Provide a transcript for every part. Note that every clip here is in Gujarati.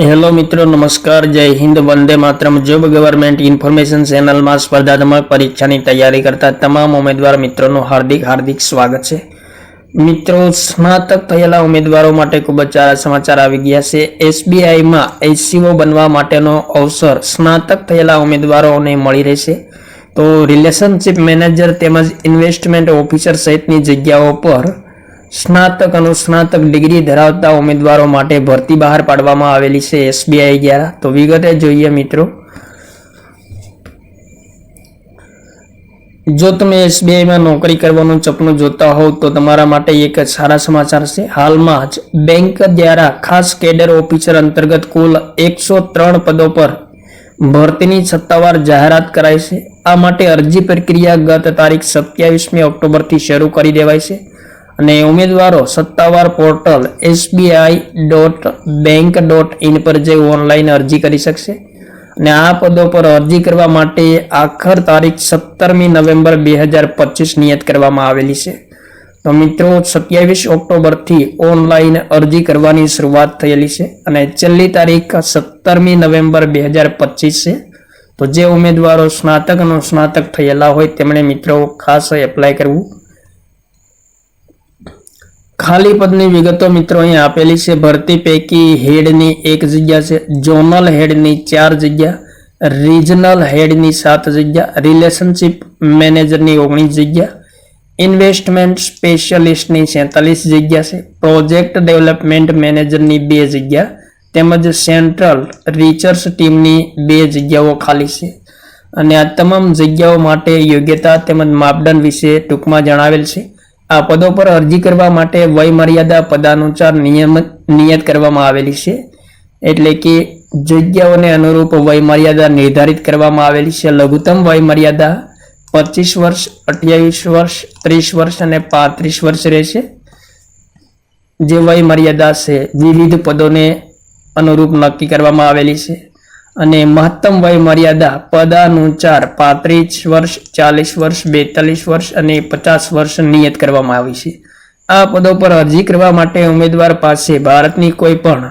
હેલો મિત્રો, નમસ્કાર, જય હિન્દ, વંદે માતરમ. જોબ ગવર્મેન્ટ ઇન્ફોર્મેશન ચેનલમાં સ્પર્ધાત્મક પરીક્ષાની તૈયારી કરતા તમામ ઉમેદવાર મિત્રોનું હાર્દિક હાર્દિક સ્વાગત છે. મિત્રો, સ્નાતક થયેલા ઉમેદવારો માટે ખૂબ જ સારા સમાચાર આવી ગયા છે. એસબીઆઈમાં એસસીઓ બનવા માટેનો અવસર સ્નાતક થયેલા ઉમેદવારોને મળી રહેશે. તો રિલેશનશિપ મેનેજર તેમજ ઇન્વેસ્ટમેન્ટ ઓફિસર સહિતની જગ્યાઓ પર સ્નાતક અનુસ્નાતક ડિગ્રી ધરાવતા ઉમેદવારો માટે ભરતી બહાર પાડવામાં આવેલી છે એસબીઆઈ દ્વારા. તો વિગતે જોઈએ મિત્રો. જો તમે એસબીઆઈમાં નોકરી કરવાનું સપનું જોતા હોવ તો તમારા માટે એક સારા સમાચાર છે. હાલમાં જ બેંક દ્વારા ખાસ કેડર ઓફિસર અંતર્ગત કુલ એકસો ત્રણ પદો પર ભરતીની સત્તાવાર જાહેરાત કરાઈ છે. આ માટે અરજી પ્રક્રિયા ગત તારીખ સત્યાવીસમી ઓક્ટોબરથી શરૂ કરી દેવાય છે. અને ઉમેદવારો સત્તાવાર portal SBI dot bank dot in પર જઈ ઓનલાઈન અરજી કરી શકશે. અને આ પદો પર અરજી કરવા માટે આખર તારીખ સત્તરમી નવેમ્બર બે હજાર પચીસ નિયત કરવામાં આવેલી છે. તો મિત્રો, સત્યાવીસ ઓક્ટોબરથી ઓનલાઈન અરજી કરવાની શરૂઆત થયેલી છે અને છેલ્લી તારીખ સત્તરમી નવેમ્બર બે હજાર પચીસ છે. તો જે ઉમેદવારો સ્નાતક અને સ્નાતક થયેલા હોય, તેમણે મિત્રો ખાસ એપ્લાય કરવું. ખાલી પદની વિગતો મિત્રો અહીં આપેલી છે. ભરતી પૈકી હેડની એક જગ્યા છે. ઝોનલ હેડની ચાર જગ્યા, રિજનલ હેડની સાત જગ્યા, રિલેશનશિપ મેનેજરની ઓગણીસ જગ્યા, ઇન્વેસ્ટમેન્ટ સ્પેશિયલિસ્ટની સેતાલીસ જગ્યા છે. પ્રોજેક્ટ ડેવલપમેન્ટ મેનેજરની બે જગ્યા, તેમજ સેન્ટ્રલ રિસર્ચ ટીમની બે જગ્યાઓ ખાલી છે. અને આ તમામ જગ્યાઓ માટે યોગ્યતા તેમજ માપદંડ વિશે ટૂંકમાં જણાવેલ છે. આ પદો પર અરજી કરવા માટે વય મર્યાદા પદાનુસાર નિયમ નિયત કરવામાં આવેલી છે. એટલે કે જગ્યાઓને અનુરૂપ વય મર્યાદા નિર્ધારિત કરવામાં આવેલી છે. લઘુત્તમ વય મર્યાદા પચીસ વર્ષ, અઠ્યાવીસ વર્ષ, ત્રીસ વર્ષ અને પાંત્રીસ વર્ષ રહેશે. જે વય મર્યાદા છે, વિવિધ પદોને અનુરૂપ નક્કી કરવામાં આવેલી છે. અને મહત્તમ વય મર્યાદા પદાનુચાર પાંત્રીસ વર્ષ, ચાલીસ વર્ષ, બેતાલીસ વર્ષ અને પચાસ વર્ષ નિયત કરવામાં આવી છે. આ પદો પર અરજી કરવા માટે ઉમેદવાર પાસે ભારતની કોઈ પણ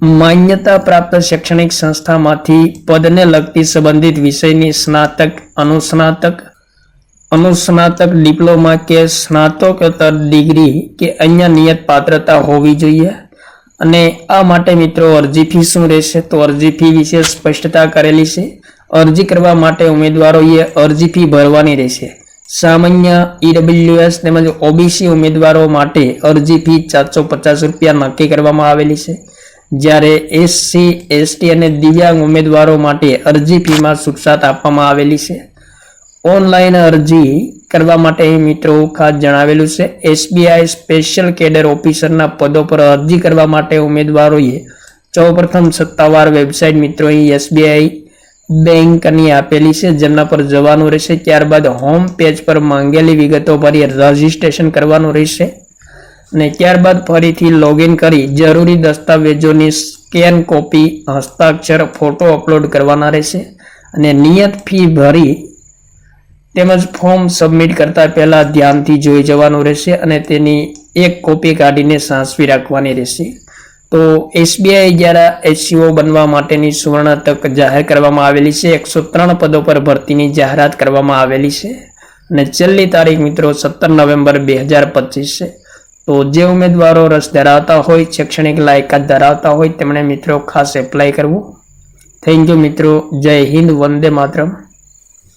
માન્યતા પ્રાપ્ત શૈક્ષણિક સંસ્થામાંથી પદને લગતી સંબંધિત વિષયની સ્નાતક, અનુસ્નાતક અનુસ્નાતક ડિપ્લોમા કે સ્નાતકોત્તર ડિગ્રી કે અન્ય નિયત પાત્રતા હોવી જોઈએ. અને આ માટે મિત્રો અરજી ફી શું રહેશે? તો અરજી ફી વિશે સ્પષ્ટતા કરેલી છે. અરજી કરવા માટે ઉમેદવારોએ અરજી ફી ભરવાની રહેશે. સામાન્ય ઈડબ્લ્યુએસ તેમજ ઓબીસી ઉમેદવારો માટે અરજી ફી ચારસો પચાસ રૂપિયા નક્કી કરવામાં આવેલી છે. જ્યારે એસસી, એસટી અને દિવ્યાંગ ઉમેદવારો માટે અરજી ફીમાં છૂટછાટ આપવામાં આવેલી છે. ઓનલાઈન અરજી કરવા માટે મિત્રો ખાસ જણાવેલું છે. એસબીઆઈ સ્પેશિયલ કેડર ઓફિસરના પદો પર અરજી કરવા માટે ઉમેદવારોએ સૌપ્રથમ સત્તાવાર વેબસાઇટ મિત્રો એસબીઆઈ બેંકની આપેલી છે, જેમના પર જવાનું રહેશે. ત્યારબાદ હોમ પેજ પર માંગેલી વિગતો ભરી રજીસ્ટ્રેશન કરવાનું રહેશે. અને ત્યારબાદ ફરીથી લોગિન કરી જરૂરી દસ્તાવેજોની સ્કેન કોપી હસ્તાક્ષર ફોટો અપલોડ કરવાના રહેશે. અને નિયત ફી ભરી તેમજ ફોર્મ સબમિટ કરતા પહેલા ધ્યાનથી જોઈ જવાનું રહેશે અને તેની એક કોપી કાઢીને સાચવી રાખવાની રહેશે. તો એસબીઆઈ દ્વારા એસસીઓ બનવા માટેની સુવર્ણ તક જાહેર કરવામાં આવેલી છે. એકસો ત્રણ પદો પર ભરતીની જાહેરાત કરવામાં આવેલી છે. અને છેલ્લી તારીખ મિત્રો સત્તર નવેમ્બર બે હજાર પચીસ છે. તો જે ઉમેદવારો રસ ધરાવતા હોય, શૈક્ષણિક લાયકાત ધરાવતા હોય, તેમણે મિત્રો ખાસ એપ્લાય કરવું. થેન્ક યુ મિત્રો. જય હિન્દ, વંદે માતરમ.